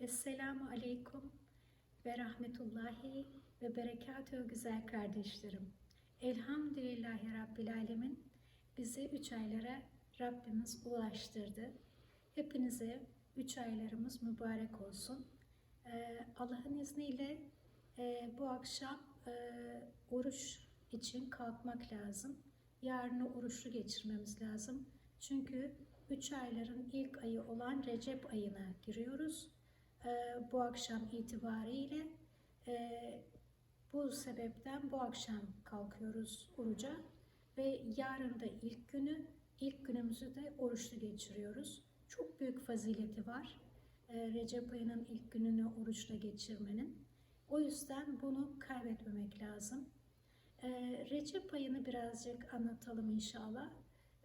Esselamu Aleyküm ve Rahmetullahi ve Berekatühü güzel kardeşlerim. Elhamdülillahi Rabbil Alemin bizi üç aylara Rabbimiz ulaştırdı. Hepinize üç aylarımız mübarek olsun. Ee, Allah'ın izniyle e, bu akşam e, oruç için kalkmak lazım. Yarını oruçlu geçirmemiz lazım. Çünkü üç ayların ilk ayı olan Recep ayına giriyoruz. Ee, bu akşam itibariyle e, bu sebepten bu akşam kalkıyoruz oruca ve yarın da ilk günü, ilk günümüzü de oruçlu geçiriyoruz. Çok büyük fazileti var e, Recep ayının ilk gününü oruçla geçirmenin. O yüzden bunu kaybetmemek lazım. E, Recep ayını birazcık anlatalım inşallah.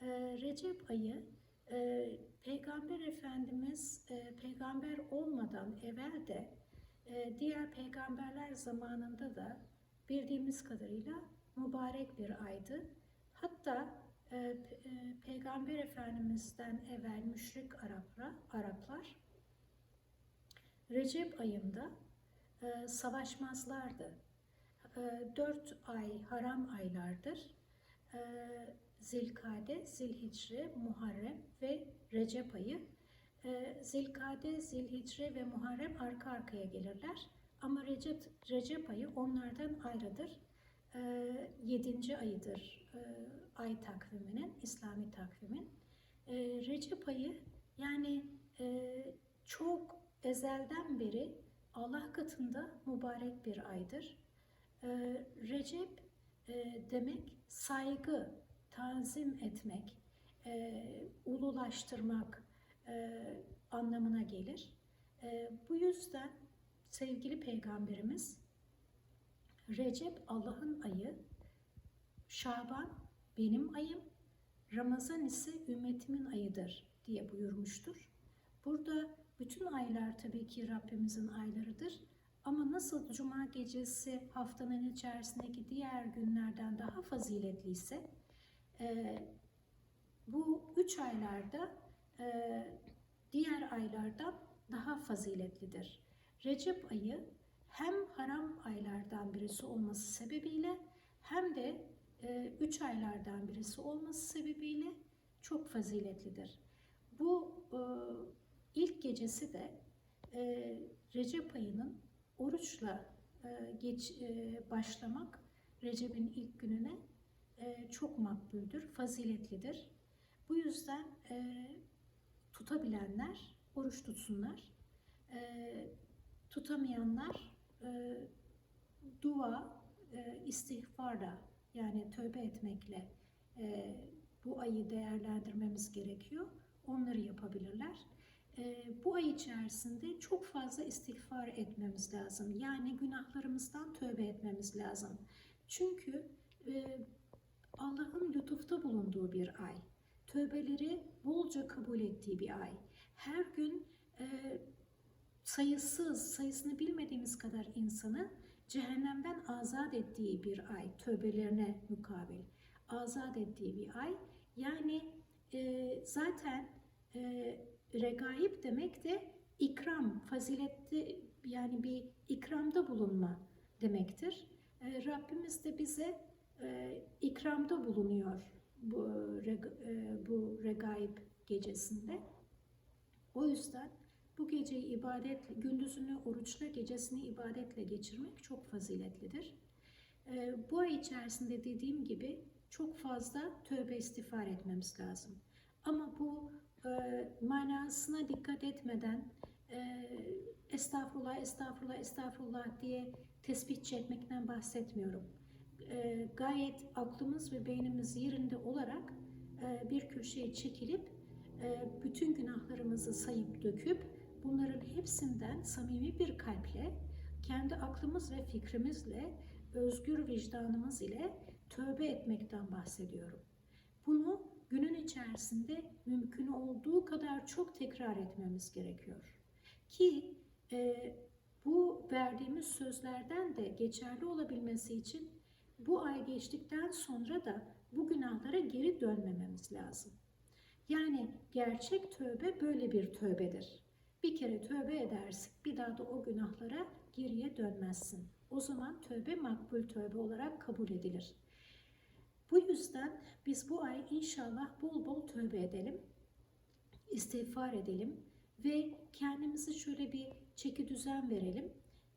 E, Recep ayı e, Peygamber Efendimiz e, peygamber olmadan evvel de e, diğer peygamberler zamanında da bildiğimiz kadarıyla mübarek bir aydı. Hatta e, e, Peygamber Efendimiz'den evvel müşrik Araplar, Araplar Recep ayında e, savaşmazlardı. E, dört ay haram aylardır. E, Zilkade, Zilhicre, Muharrem ve Recep ayı. E, Zilkade, Zilhicre ve Muharrem arka arkaya gelirler. Ama Recep, Recep ayı onlardan ayrıdır. E, yedinci ayıdır e, ay takviminin, İslami takvimin. E, Recep ayı yani e, çok ezelden beri Allah katında mübarek bir aydır. Recep e, demek saygı, tanzim etmek, e, ululaştırmak e, anlamına gelir. E, bu yüzden sevgili peygamberimiz Recep Allah'ın ayı, Şaban benim ayım, Ramazan ise ümmetimin ayıdır diye buyurmuştur. Burada bütün aylar tabii ki Rabbimizin aylarıdır. Ama nasıl cuma gecesi haftanın içerisindeki diğer günlerden daha faziletliyse e, bu üç aylarda e, diğer aylardan daha faziletlidir. Recep ayı hem haram aylardan birisi olması sebebiyle hem de e, üç aylardan birisi olması sebebiyle çok faziletlidir. Bu e, ilk gecesi de e, Recep ayının oruçla e, geç e, başlamak Recep'in ilk gününe e, çok makbuldür, faziletlidir. Bu yüzden e, tutabilenler oruç tutsunlar. E, tutamayanlar e, dua, e, istihbarla yani tövbe etmekle e, bu ayı değerlendirmemiz gerekiyor. Onları yapabilirler. E, bu ay içerisinde çok fazla istiğfar etmemiz lazım. Yani günahlarımızdan tövbe etmemiz lazım. Çünkü e, Allah'ın lütufta bulunduğu bir ay. Tövbeleri bolca kabul ettiği bir ay. Her gün e, sayısız, sayısını bilmediğimiz kadar insanı cehennemden azat ettiği bir ay. Tövbelerine mukabil. Azat ettiği bir ay. Yani e, zaten e, regaib demek de ikram, faziletli yani bir ikramda bulunma demektir. E, Rabbimiz de bize e, ikramda bulunuyor bu, reg- e, bu regaib gecesinde. O yüzden bu geceyi ibadet, gündüzünü oruçla, gecesini ibadetle geçirmek çok faziletlidir. E, bu ay içerisinde dediğim gibi çok fazla tövbe istiğfar etmemiz lazım. Ama bu e, manasına dikkat etmeden e, estağfurullah, estağfurullah, estağfurullah diye tesbih çekmekten bahsetmiyorum. E, gayet aklımız ve beynimiz yerinde olarak e, bir köşeye çekilip e, bütün günahlarımızı sayıp döküp bunların hepsinden samimi bir kalple kendi aklımız ve fikrimizle özgür vicdanımız ile tövbe etmekten bahsediyorum. Bunu günün içerisinde mümkün olduğu kadar çok tekrar etmemiz gerekiyor. Ki e, bu verdiğimiz sözlerden de geçerli olabilmesi için bu ay geçtikten sonra da bu günahlara geri dönmememiz lazım. Yani gerçek tövbe böyle bir tövbedir. Bir kere tövbe edersin, bir daha da o günahlara geriye dönmezsin. O zaman tövbe makbul tövbe olarak kabul edilir. Bu yüzden biz bu ay inşallah bol bol tövbe edelim, istiğfar edelim ve kendimizi şöyle bir çeki düzen verelim.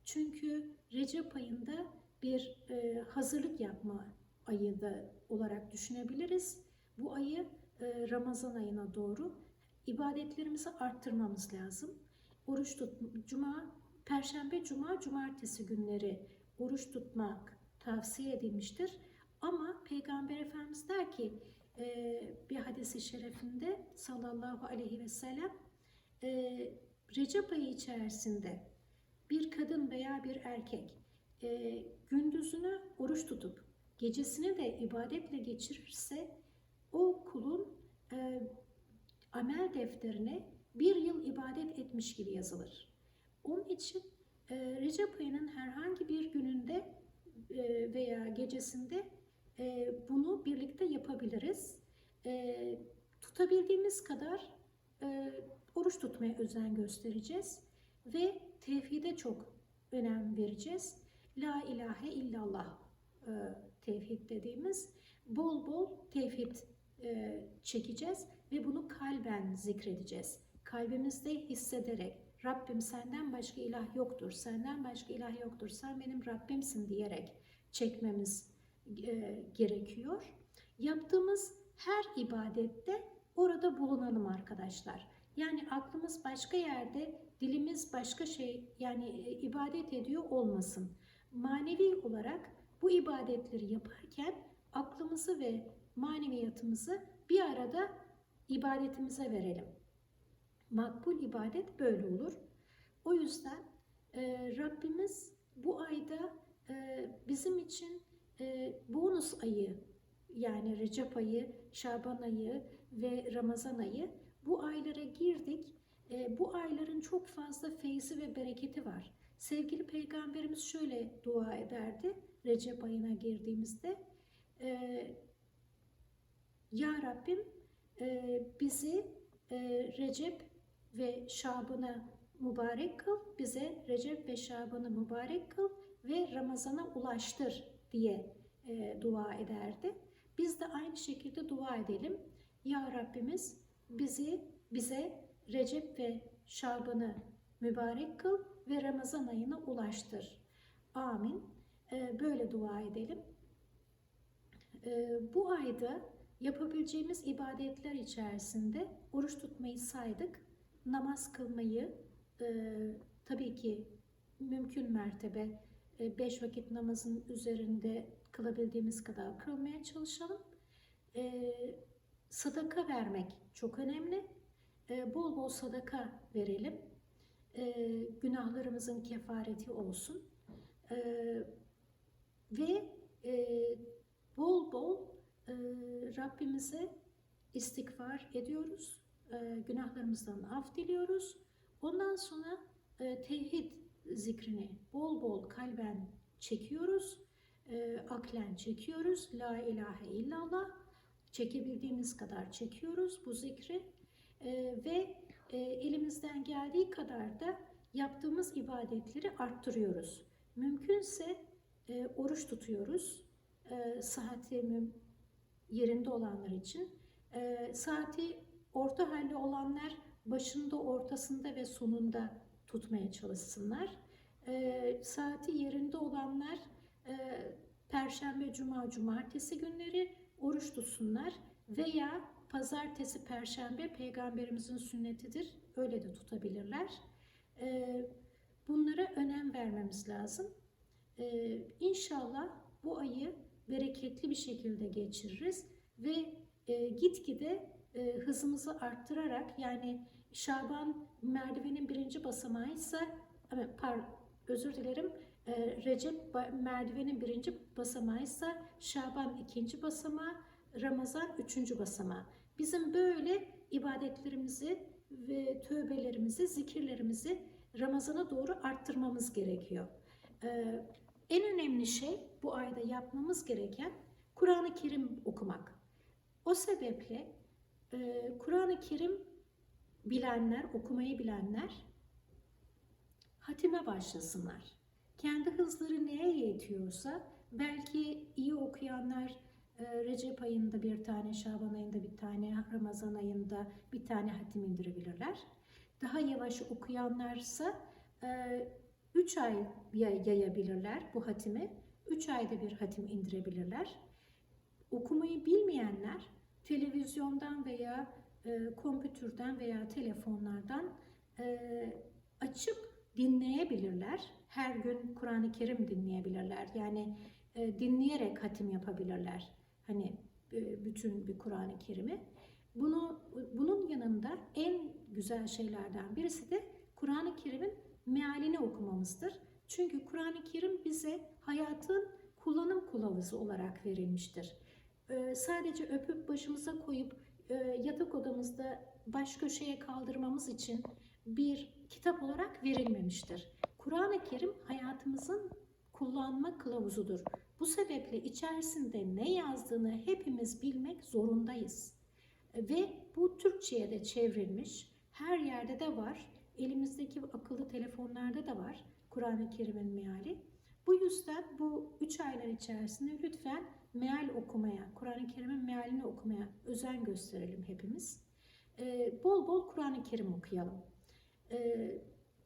Çünkü Recep ayında bir e, hazırlık yapma ayı da olarak düşünebiliriz. Bu ayı e, Ramazan ayına doğru ibadetlerimizi arttırmamız lazım. Oruç tut, cuma, perşembe, cuma, cumartesi günleri oruç tutmak tavsiye edilmiştir. Ama Peygamber Efendimiz der ki e, bir hadisi şerefinde sallallahu aleyhi ve sellem e, Recep ayı içerisinde bir kadın veya bir erkek e, gündüzünü oruç tutup gecesini de ibadetle geçirirse o kulun e, amel defterine bir yıl ibadet etmiş gibi yazılır. Onun için e, Recep ayının herhangi bir gününde e, veya gecesinde e, bunu birlikte yapabiliriz. E, tutabildiğimiz kadar e, oruç tutmaya özen göstereceğiz ve tevhide çok önem vereceğiz. La ilahe illallah e, tevhid dediğimiz bol bol tevhid e, çekeceğiz ve bunu kalben zikredeceğiz. Kalbimizde hissederek Rabbim senden başka ilah yoktur, senden başka ilah yoktur, sen benim Rabbimsin diyerek çekmemiz e, gerekiyor. Yaptığımız her ibadette orada bulunalım arkadaşlar. Yani aklımız başka yerde, dilimiz başka şey yani e, ibadet ediyor olmasın. Manevi olarak bu ibadetleri yaparken aklımızı ve maneviyatımızı bir arada ibadetimize verelim. Makbul ibadet böyle olur. O yüzden e, Rabbimiz bu ayda e, bizim için e, bonus ayı yani Recep ayı, Şaban ayı ve Ramazan ayı bu aylara girdik. E, bu ayların çok fazla feyzi ve bereketi var. Sevgili Peygamberimiz şöyle dua ederdi Recep ayına girdiğimizde. E, ya Rabbim e, bizi e, Recep ve Şaban'a mübarek kıl, bize Recep ve Şaban'ı mübarek kıl ve Ramazan'a ulaştır diye e, dua ederdi. Biz de aynı şekilde dua edelim. Ya Rabbimiz bizi bize Recep ve Şaban'ı mübarek kıl ve Ramazan ayına ulaştır. Amin. E, böyle dua edelim. E, bu ayda yapabileceğimiz ibadetler içerisinde oruç tutmayı saydık. Namaz kılmayı e, tabii ki mümkün mertebe e, beş vakit namazın üzerinde kılabildiğimiz kadar kılmaya çalışalım. E, sadaka vermek çok önemli. E, bol bol sadaka verelim. E, günahlarımızın kefareti olsun. E, ve bol bol Rabbimize istikfar ediyoruz. Günahlarımızdan af diliyoruz. Ondan sonra tevhid zikrini bol bol kalben çekiyoruz. Aklen çekiyoruz. La ilahe illallah. Çekebildiğimiz kadar çekiyoruz bu zikri. E, ve e, elimizden geldiği kadar da yaptığımız ibadetleri arttırıyoruz. Mümkünse e, oruç tutuyoruz. E, saati yerinde olanlar için. E, saati orta halde olanlar başında, ortasında ve sonunda tutmaya çalışsınlar. E, saati yerinde olanlar e, Perşembe, Cuma, Cumartesi günleri oruç tutsunlar veya Pazartesi, Perşembe Peygamberimizin sünnetidir. Öyle de tutabilirler. E, bunlara önem vermemiz lazım. E, inşallah bu ayı bereketli bir şekilde geçiririz ve e, gitgide e, hızımızı arttırarak yani Şaban merdivenin birinci basamağı ise par, özür dilerim e, Recep merdivenin birinci basamağı ise Şaban ikinci basamağı Ramazan üçüncü basamağı. Bizim böyle ibadetlerimizi ve tövbelerimizi, zikirlerimizi Ramazan'a doğru arttırmamız gerekiyor. Ee, en önemli şey bu ayda yapmamız gereken Kur'an-ı Kerim okumak. O sebeple e, Kur'an-ı Kerim bilenler, okumayı bilenler hatime başlasınlar. Kendi hızları neye yetiyorsa belki iyi okuyanlar Recep ayında bir tane, Şaban ayında bir tane, Ramazan ayında bir tane hatim indirebilirler. Daha yavaş okuyanlarsa 3 ay yay- yayabilirler bu hatimi. 3 ayda bir hatim indirebilirler. Okumayı bilmeyenler televizyondan veya e, kompütürden veya telefonlardan e, açıp dinleyebilirler. Her gün Kur'an-ı Kerim dinleyebilirler. Yani e, dinleyerek hatim yapabilirler. Hani e, bütün bir Kur'an-ı Kerim'i. Bunu bunun yanında en güzel şeylerden birisi de Kur'an-ı Kerim'in mealini okumamızdır. Çünkü Kur'an-ı Kerim bize hayatın kullanım kılavuzu olarak verilmiştir. Ee, sadece öpüp başımıza koyup e, yatak odamızda baş köşeye kaldırmamız için bir kitap olarak verilmemiştir. Kur'an-ı Kerim hayatımızın kullanma kılavuzudur. Bu sebeple içerisinde ne yazdığını hepimiz bilmek zorundayız. Ve bu Türkçe'ye de çevrilmiş. Her yerde de var. Elimizdeki akıllı telefonlarda da var Kur'an-ı Kerim'in meali. Bu yüzden bu üç aylar içerisinde lütfen meal okumaya, Kur'an-ı Kerim'in mealini okumaya özen gösterelim hepimiz. Ee, bol bol Kur'an-ı Kerim okuyalım. Ee,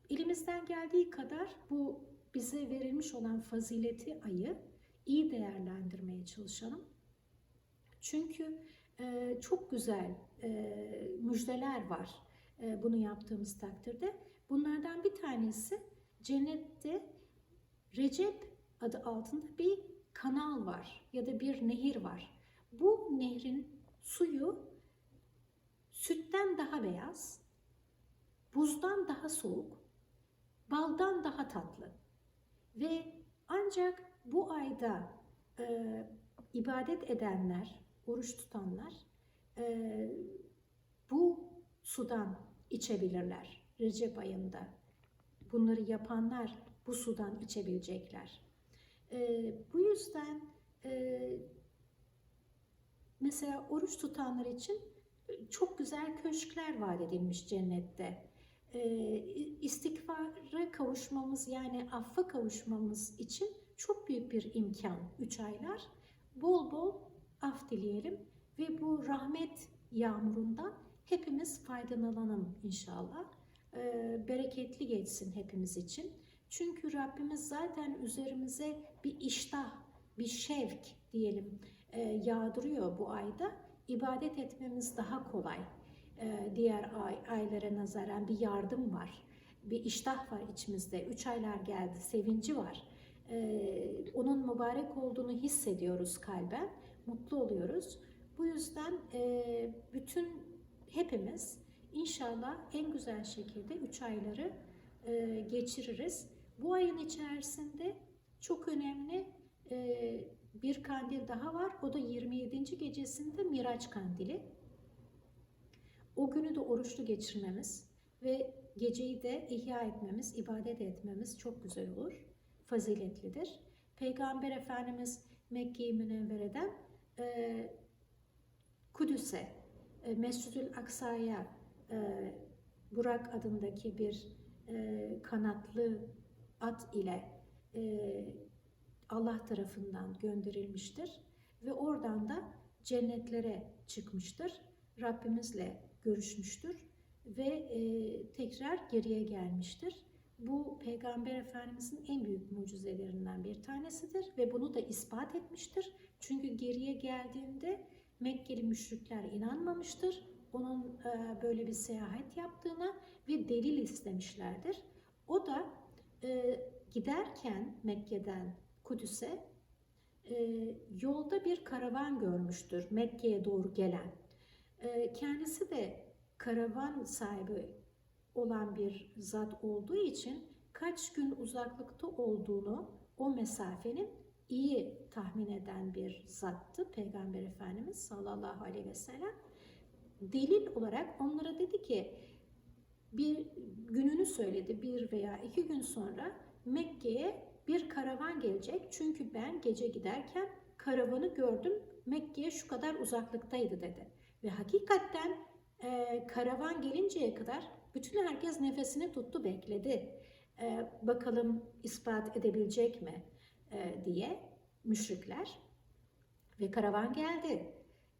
elimizden geldiği kadar bu bize verilmiş olan fazileti ayı iyi değerlendirmeye çalışalım. Çünkü e, çok güzel e, müjdeler var e, bunu yaptığımız takdirde. Bunlardan bir tanesi cennette Recep adı altında bir kanal var ya da bir nehir var. Bu nehrin suyu sütten daha beyaz, buzdan daha soğuk, baldan daha tatlı ve ancak bu ayda e, ibadet edenler, oruç tutanlar e, bu sudan içebilirler Recep ayında. Bunları yapanlar bu sudan içebilecekler. E, bu yüzden e, mesela oruç tutanlar için çok güzel köşkler vaat edilmiş cennette. E, istikfara kavuşmamız yani affa kavuşmamız için çok büyük bir imkan 3 aylar. Bol bol af dileyelim ve bu rahmet yağmurundan hepimiz faydalanalım inşallah. Ee, bereketli geçsin hepimiz için. Çünkü Rabbimiz zaten üzerimize bir iştah, bir şevk diyelim e, yağdırıyor bu ayda. İbadet etmemiz daha kolay. Ee, diğer ay, aylara nazaran bir yardım var. Bir iştah var içimizde. Üç aylar geldi, sevinci var. Ee, onun mübarek olduğunu hissediyoruz kalben. Mutlu oluyoruz. Bu yüzden e, bütün hepimiz inşallah en güzel şekilde 3 ayları e, geçiririz. Bu ayın içerisinde çok önemli e, bir kandil daha var. O da 27. gecesinde Miraç kandili. O günü de oruçlu geçirmemiz ve geceyi de ihya etmemiz, ibadet etmemiz çok güzel olur. Faziletlidir. Peygamber Efendimiz Mekke-i Münevvere'den e, Kudüs'e, e, Mescid-ül Aksa'ya e, Burak adındaki bir e, kanatlı at ile e, Allah tarafından gönderilmiştir ve oradan da cennetlere çıkmıştır. Rabbimizle görüşmüştür ve e, tekrar geriye gelmiştir. Bu Peygamber Efendimizin en büyük mucizelerinden bir tanesidir ve bunu da ispat etmiştir. Çünkü geriye geldiğinde Mekkeli müşrikler inanmamıştır. Onun e, böyle bir seyahat yaptığına ve delil istemişlerdir. O da e, giderken Mekke'den Kudüs'e e, yolda bir karavan görmüştür Mekke'ye doğru gelen. Kendisi de karavan sahibi olan bir zat olduğu için kaç gün uzaklıkta olduğunu o mesafenin iyi tahmin eden bir zattı Peygamber Efendimiz sallallahu aleyhi ve sellem. Delil olarak onlara dedi ki bir gününü söyledi bir veya iki gün sonra Mekke'ye bir karavan gelecek. Çünkü ben gece giderken karavanı gördüm Mekke'ye şu kadar uzaklıktaydı dedi. Ve hakikaten e, karavan gelinceye kadar bütün herkes nefesini tuttu bekledi. E, bakalım ispat edebilecek mi e, diye müşrikler. Ve karavan geldi.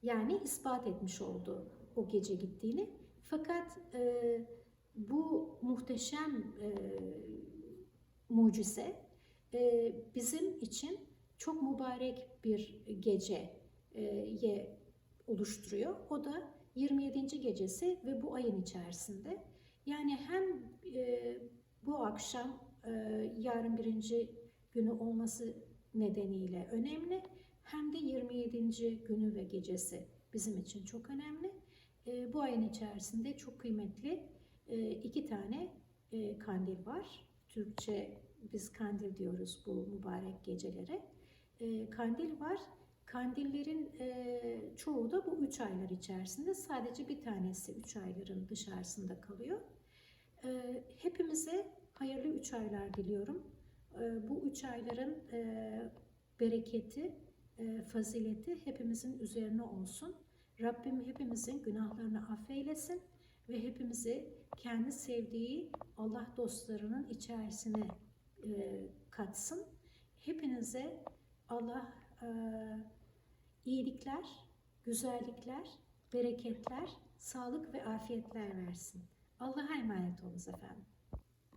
Yani ispat etmiş oldu o gece gittiğini. Fakat e, bu muhteşem e, mucize e, bizim için çok mübarek bir geceye oluşturuyor. O da 27. gecesi ve bu ayın içerisinde. Yani hem e, bu akşam e, yarın birinci günü olması nedeniyle önemli hem de 27. günü ve gecesi bizim için çok önemli. E, bu ayın içerisinde çok kıymetli e, iki tane e, kandil var. Türkçe biz kandil diyoruz bu mübarek gecelere. E, kandil var. Kandillerin e, çoğu da bu üç aylar içerisinde. Sadece bir tanesi üç ayların dışarısında kalıyor. E, hepimize hayırlı üç aylar diliyorum. E, bu üç ayların e, bereketi, e, fazileti hepimizin üzerine olsun. Rabbim hepimizin günahlarını affeylesin ve hepimizi kendi sevdiği Allah dostlarının içerisine e, katsın. Hepinize Allah e, iyilikler, güzellikler, bereketler, sağlık ve afiyetler versin. Allah'a emanet olunuz efendim.